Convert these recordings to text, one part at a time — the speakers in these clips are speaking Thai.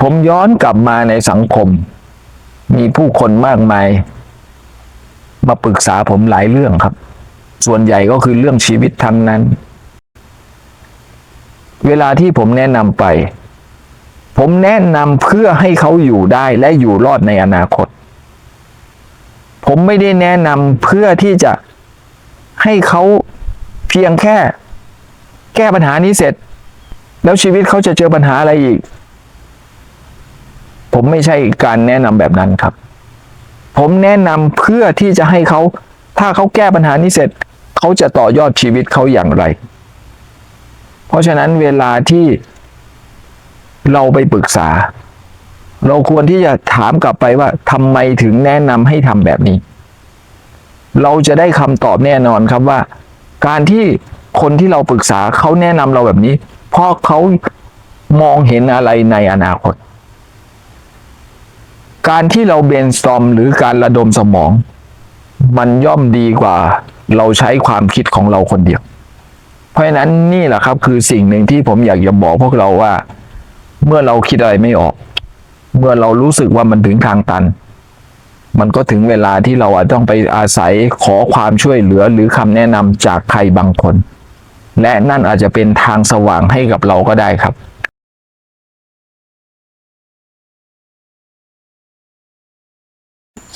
ผมย้อนกลับมาในสังคม มีผู้คนมากมาย มาปรึกษาผมหลายเรื่องครับ ส่วนใหญ่ก็คือเรื่องชีวิตทั้งนั้น เวลาที่ผมแนะนำไป ผมแนะนำเพื่อให้เขาอยู่ได้และอยู่รอดในอนาคต ผมไม่ได้แนะนำเพื่อที่จะให้เขาเพียงแค่ แก้ปัญหานี้เสร็จ แล้วชีวิตเขาจะเจอปัญหาอะไรอีก ผมไม่ใช่การแนะนำแบบนั้นครับ ผมแนะนำเพื่อที่จะให้เขาถ้าเขาแก้ปัญหานี้เสร็จ เขาจะต่อยอดชีวิตเขาอย่างไร เพราะฉะนั้นเวลาที่เราไปปรึกษา เราควรที่จะถามกลับไปว่าทำไมถึงแนะนำให้ทำแบบนี้ เราจะได้คำตอบแน่นอนครับว่า การที่คนที่เราปรึกษาเขาแนะนำเราแบบนี้ เพราะเขามองเห็นอะไรในอนาคต การที่เราเบนสตอมหรือการระดมสมอง มันย่อมดีกว่าเราใช้ความคิดของเราคนเดียว เพราะฉะนั้นนี่แหละครับคือสิ่งหนึ่งที่ผมอยากจะบอกพวกเราว่า เมื่อเราคิดอะไรไม่ออก เมื่อเรารู้สึกว่ามันถึงทางตัน มันก็ถึงเวลาที่เราอาจต้องไปอาศัยขอความช่วยเหลือหรือคำแนะนำจากใครบางคน และนั่นอาจจะเป็นทางสว่างให้กับเราก็ได้ครับ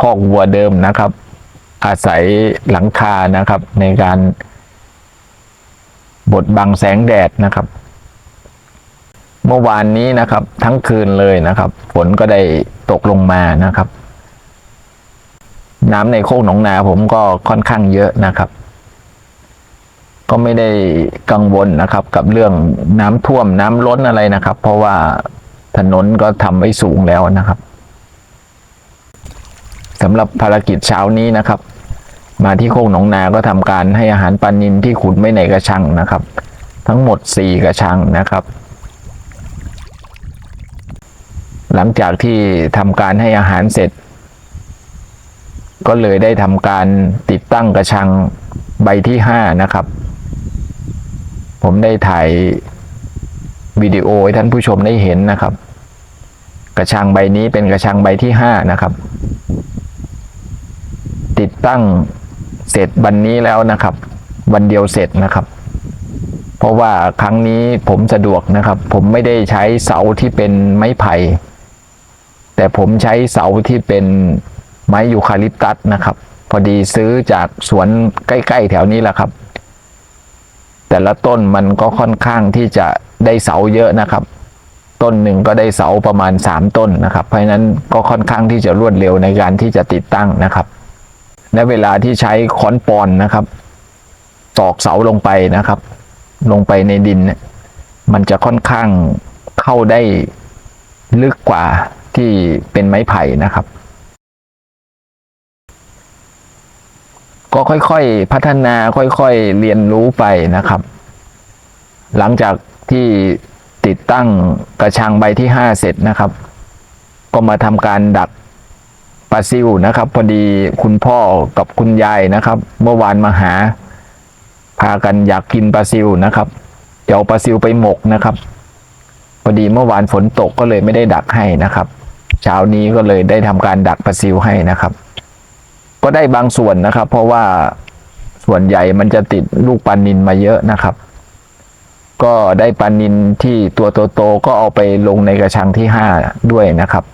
คอกวัวเดิมนะครับ อาศัยหลังคานะครับ ในการบดบังแสงแดดนะครับ เมื่อวานนี้นะครับ ทั้งคืนเลยนะครับ ฝนก็ได้ตกลงมานะครับ น้ำในโคกหนองนาผมก็ค่อนข้างเยอะนะครับ ก็ไม่ได้กังวลนะครับ กับเรื่องน้ำท่วมน้ำล้นอะไรนะครับ เพราะว่าถนนก็ทำไว้สูงแล้วนะครับ สำหรับภารกิจเช้านี้นะครับ มาที่โคกหนองนาก็ทำการให้อาหารปลานินที่ขุดไม่ในกระชังนะครับ ทั้งหมดสี่กระชังนะครับ หลังจากที่ทำการให้อาหารเสร็จ ก็เลยได้ทำการติดตั้งกระชังใบที่ห้านะครับ ผมได้ถ่ายวิดีโอให้ท่านผู้ชมได้เห็นนะครับ กระชังใบนี้เป็นกระชังใบที่ห้านะครับ ติดตั้งเสร็จวันนี้แล้วนะครับ วันเดียวเสร็จนะครับ เพราะว่าครั้งนี้ผมสะดวกนะครับ ผมไม่ได้ใช้เสาที่เป็นไม้ไผ่แต่ผมใช้เสาที่เป็นไม้ยูคาลิปตัสนะครับ พอดีซื้อจากสวนใกล้ ๆ แถวนี้แหละครับ แต่ละต้นมันก็ค่อนข้างที่จะได้เสาเยอะนะครับ ต้นหนึ่งก็ได้เสาประมาณ 3 ต้นนะครับ เพราะฉะนั้นก็ค่อนข้างที่จะรวดเร็วในการที่จะติดตั้งนะครับ และเวลาที่ใช้ค้อนปอนนะครับตอกเสาลงไปนะครับ ลงไปในดินมันจะค่อนข้างเข้าได้ลึกกว่าที่เป็นไม้ไผ่นะครับ ก็ค่อยๆพัฒนาค่อยๆเรียนรู้ไปนะครับ หลังจากที่ติดตั้งกระชังใบที่ห้าเสร็จนะครับ ก็มาทำการดัก ปลาซิวนะครับ พอดีคุณพ่อกับคุณยายนะครับ เมื่อวานมาหา พากันอยากกินปลาซิวนะครับเดี๋ยวปลาซิวไปหมกนะครับพอดีเมื่อวานฝนตกก็เลยไม่ได้ดักให้นะครับ เช้านี้ก็เลยได้ทำการดักปลาซิวให้นะครับ ก็ได้บางส่วนนะครับ เพราะว่าส่วนใหญ่มันจะติดลูกปลานินมาเยอะนะครับ ก็ได้ปลานินที่ตัวโตๆก็เอาไปลงในกระชังที่ห้าด้วยนะครับ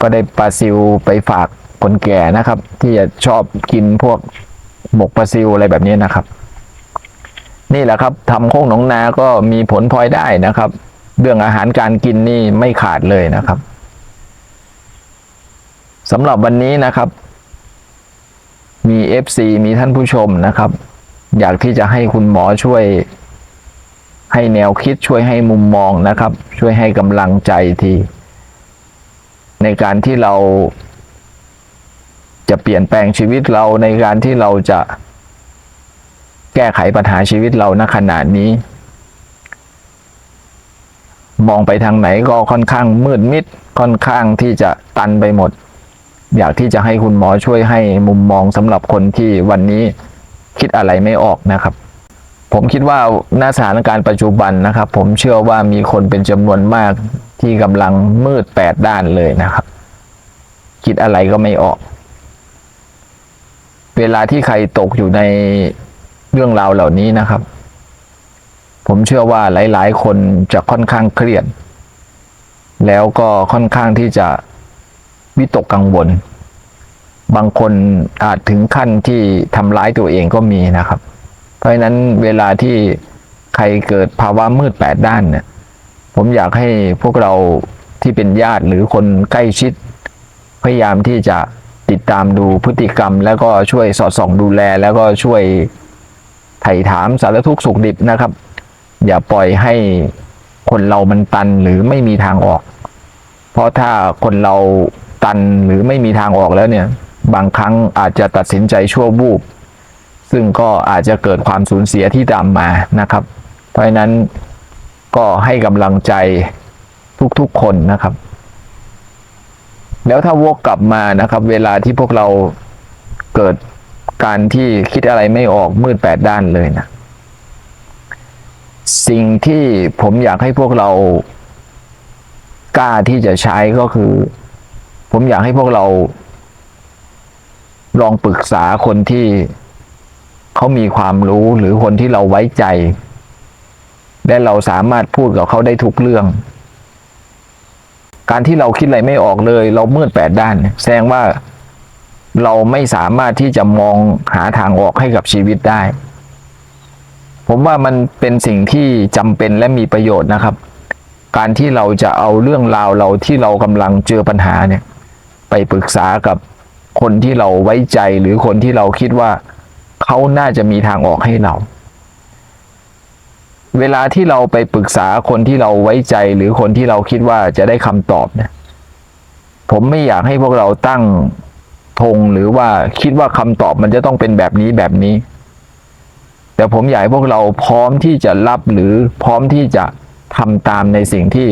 ก็ได้ปลาซิวไปฝากคนแก่นะครับ ที่จะชอบกินพวกหมกปลาซิวอะไรแบบนี้นะครับ นี่แหละครับทำโค้งหนองนาก็มีผลพลอยได้นะครับ เรื่องอาหารการกินนี่ไม่ขาดเลยนะครับสำหรับวันนี้นะครับ มี FC มีท่านผู้ชมนะครับ อยากที่จะให้คุณหมอช่วย ให้แนวคิดช่วยให้มุมมองนะครับ ช่วยให้กำลังใจที ในการที่เรา จะเปลี่ยนแปลงชีวิตเราในการที่เราจะแก้ไขปัญหาชีวิตเราณขณะนี้ มองไปทางไหนก็ค่อนข้างมืดมิดค่อนข้างที่จะตันไปหมด อยากที่จะให้คุณหมอช่วยให้มุมมองสำหรับคนที่วันนี้คิดอะไรไม่ออกนะครับ ผมคิดว่าหน้าสถานการณ์ปัจจุบันนะครับ ผมเชื่อว่ามีคนเป็นจำนวนมาก ที่กำลังมืดแปดด้านเลยนะครับ คิดอะไรก็ไม่ออก เวลาที่ใครตกอยู่ในเรื่องราวเหล่านี้นะครับ ผมเชื่อว่าหลาย ๆ คนจะค่อนข้างเครียด แล้วก็ค่อนข้างที่จะวิตกกังวล บางคนอาจถึงขั้นที่ทำร้ายตัวเองก็มีนะครับ เพราะฉะนั้นเวลาที่ใครเกิดภาวะมืดแปดด้านเนี่ย ผมอยากให้พวกเราที่เป็นญาติหรือคนใกล้ชิด พยายามที่จะติดตามดูพฤติกรรม แล้วก็ช่วยสอดส่องดูแล แล้วก็ช่วยไถ่ถามสารทุกข์สุขดิบนะครับ อย่าปล่อยให้คนเรามันตันหรือไม่มีทางออก เพราะถ้าคนเราตันหรือไม่มีทางออกแล้วเนี่ย บางครั้งอาจจะตัดสินใจชั่ววูบซึ่งก็อาจจะเกิดความสูญเสียที่ตามมานะครับ เพราะฉะนั้น ก็ให้กำลังใจทุกๆคนนะครับ แล้วถ้าวกกลับมานะครับ เวลาที่พวกเราเกิดการที่คิดอะไรไม่ออกมืดแปดด้านเลยนะ สิ่งที่ผมอยากให้พวกเรากล้าที่จะใช้ก็คือ ผมอยากให้พวกเรา ลองปรึกษาคนที่เขามีความรู้หรือคนที่เราไว้ใจ และเราสามารถพูดกับเขาได้ทุกเรื่อง การที่เราคิดอะไรไม่ออกเลย เรามืดแปดด้าน แสดงว่าเราไม่สามารถที่จะมองหาทางออกให้กับชีวิตได้ ผมว่ามันเป็นสิ่งที่จำเป็นและมีประโยชน์นะครับ การที่เราจะเอาเรื่องราวเราที่เรากำลังเจอปัญหาเนี่ย ไปปรึกษากับคนที่เราไว้ใจหรือคนที่เราคิดว่าเขาน่าจะมีทางออกให้เรา เวลาที่เราไปปรึกษาคนที่เราไว้ใจหรือคนที่เราคิดว่าจะได้คำตอบเนี่ยผมไม่อยากให้พวกเราตั้งธงหรือว่าคิดว่าคำตอบมันจะต้องเป็นแบบนี้แบบนี้ แต่ผมอยากให้พวกเราพร้อมที่จะรับหรือพร้อมที่จะทำตามในสิ่งที่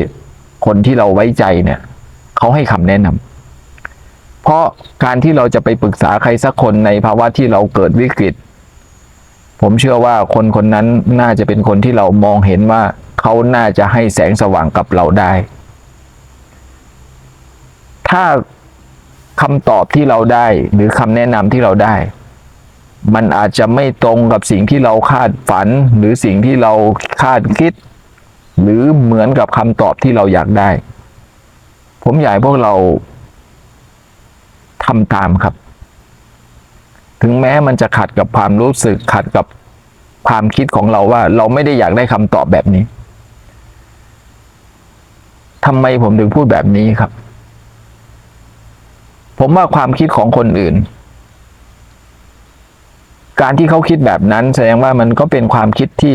คนที่เราไว้ใจเนี่ยเขาให้คำแนะนำเพราะการที่เราจะไปปรึกษาใครสักคนในภาวะที่เราเกิดวิกฤต ผมเชื่อว่าคนคนนั้นน่าจะเป็นคนที่เรามองเห็นว่าเขาน่าจะให้แสงสว่างกับเราได้ ถ้าคำตอบที่เราได้หรือคำแนะนำที่เราได้ มันอาจจะไม่ตรงกับสิ่งที่เราคาดฝัน หรือสิ่งที่เราคาดคิด หรือเหมือนกับคำตอบที่เราอยากได้ ผมอยากให้พวกเราทำตามครับ ถึงแม้มันจะขัดกับความรู้สึกขัดกับความคิดของเราว่า เราไม่ได้อยากได้คำตอบแบบนี้ทำไมผมถึงพูดแบบนี้ครับ ผมว่าความคิดของคนอื่น การที่เขาคิดแบบนั้น แสดงว่ามันก็เป็นความคิดที่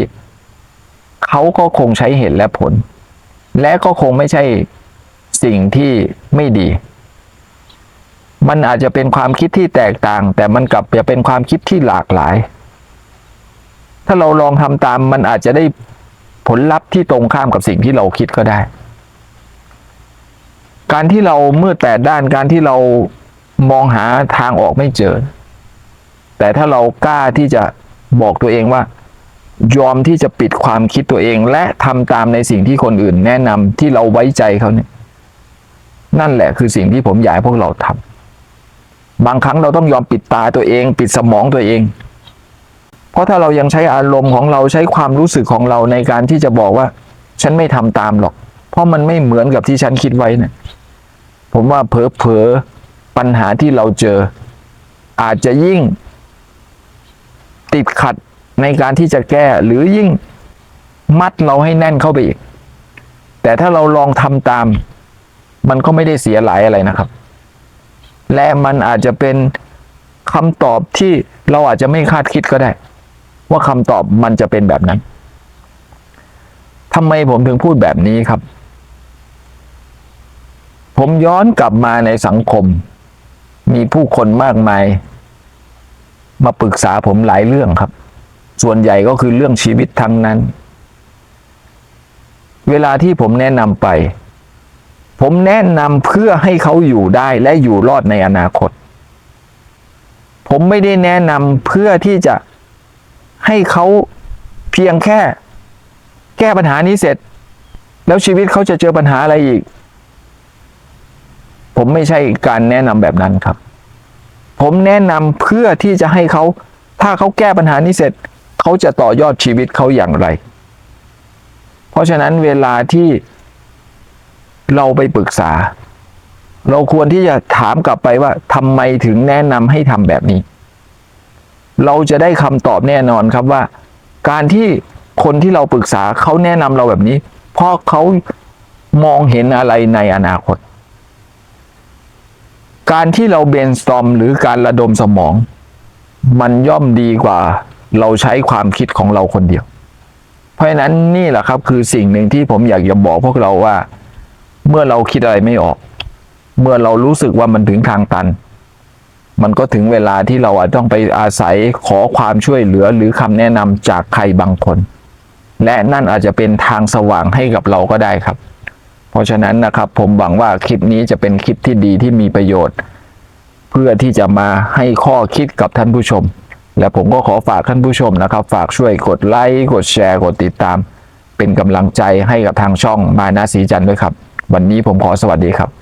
เขาก็คงใช้เหตุและผล และก็คงไม่ใช่สิ่งที่ไม่ดี มันอาจจะเป็นความคิดที่แตกต่าง แต่มันกลับจะเป็นความคิดที่หลากหลาย ถ้าเราลองทำตามมันอาจจะได้ผลลัพธ์ที่ตรงข้ามกับสิ่งที่เราคิดก็ได้ การที่เราเมืดแปดด้านการที่เรามองหาทางออกไม่เจอ แต่ถ้าเรากล้าที่จะบอกตัวเองว่า ยอมที่จะปิดความคิดตัวเอง และทำตามในสิ่งที่คนอื่นแนะนำที่เราไว้ใจเขาเนี่ยนั่นแหละคือสิ่งที่ผมอยากให้พวกเราทำ บางครั้งเราต้องยอมปิดตาตัวเอง ปิดสมองตัวเอง เพราะถ้าเรายังใช้อารมณ์ของเราใช้ความรู้สึกของเราในการที่จะบอกว่า ฉันไม่ทำตามหรอก เพราะมันไม่เหมือนกับที่ฉันคิดไว้เนี่ยผมว่าเผลอเผลอๆปัญหาที่เราเจอ อาจจะยิ่ง ติดขัดในการที่จะแก้ หรือยิ่งมัดเราให้แน่นเข้าไปอีก แต่ถ้าเราลองทำตาม มันก็ไม่ได้เสียหลายอะไรนะครับ และมันอาจจะเป็นคำตอบที่เราอาจจะไม่คาดคิดก็ได้ ว่าคำตอบมันจะเป็นแบบนั้นทำไมผมถึงพูดแบบนี้ครับ ผมย้อนกลับมาในสังคม มีผู้คนมากมาย มาปรึกษาผมหลายเรื่องครับ ส่วนใหญ่ก็คือเรื่องชีวิตทั้งนั้น เวลาที่ผมแนะนำไป ผมแนะนำเพื่อให้เขาอยู่ได้และอยู่รอดในอนาคต ผมไม่ได้แนะนำเพื่อที่จะให้เขาเพียงแค่ แก้ปัญหานี้เสร็จ แล้วชีวิตเขาจะเจอปัญหาอะไรอีก ผมไม่ใช่การแนะนำแบบนั้นครับ ผมแนะนำเพื่อที่จะให้เขาถ้าเขาแก้ปัญหานี้เสร็จ เขาจะต่อยอดชีวิตเขาอย่างไร เพราะฉะนั้นเวลาที่ เราไปปรึกษา เราควรที่จะถามกลับไปว่าทำไมถึงแนะนำให้ทำแบบนี้ เราจะได้คำตอบแน่นอนครับว่า การที่คนที่เราปรึกษาเขาแนะนำเราแบบนี้ เพราะเขามองเห็นอะไรในอนาคต การที่เราเบนสตอมหรือการระดมสมอง มันย่อมดีกว่าเราใช้ความคิดของเราคนเดียว เพราะฉะนั้นนี่แหละครับคือสิ่งหนึ่งที่ผมอยากจะบอกพวกเราว่า เมื่อเราคิดอะไรไม่ออก เมื่อเรารู้สึกว่ามันถึงทางตัน มันก็ถึงเวลาที่เราอาจต้องไปอาศัยขอความช่วยเหลือหรือคำแนะนำจากใครบางคน และนั่นอาจจะเป็นทางสว่างให้กับเราก็ได้ครับ เพราะฉะนั้นนะครับ ผมหวังว่าคลิปนี้จะเป็นคลิปที่ดีที่มีประโยชน์ เพื่อที่จะมาให้ข้อคิดกับท่านผู้ชม และผมก็ขอฝากท่านผู้ชมนะครับ ฝากช่วยกดไลค์กดแชร์กดติดตาม เป็นกำลังใจให้กับทางช่องมานาสีจันทร์ด้วยครับ วันนี้ผมขอสวัสดีครับ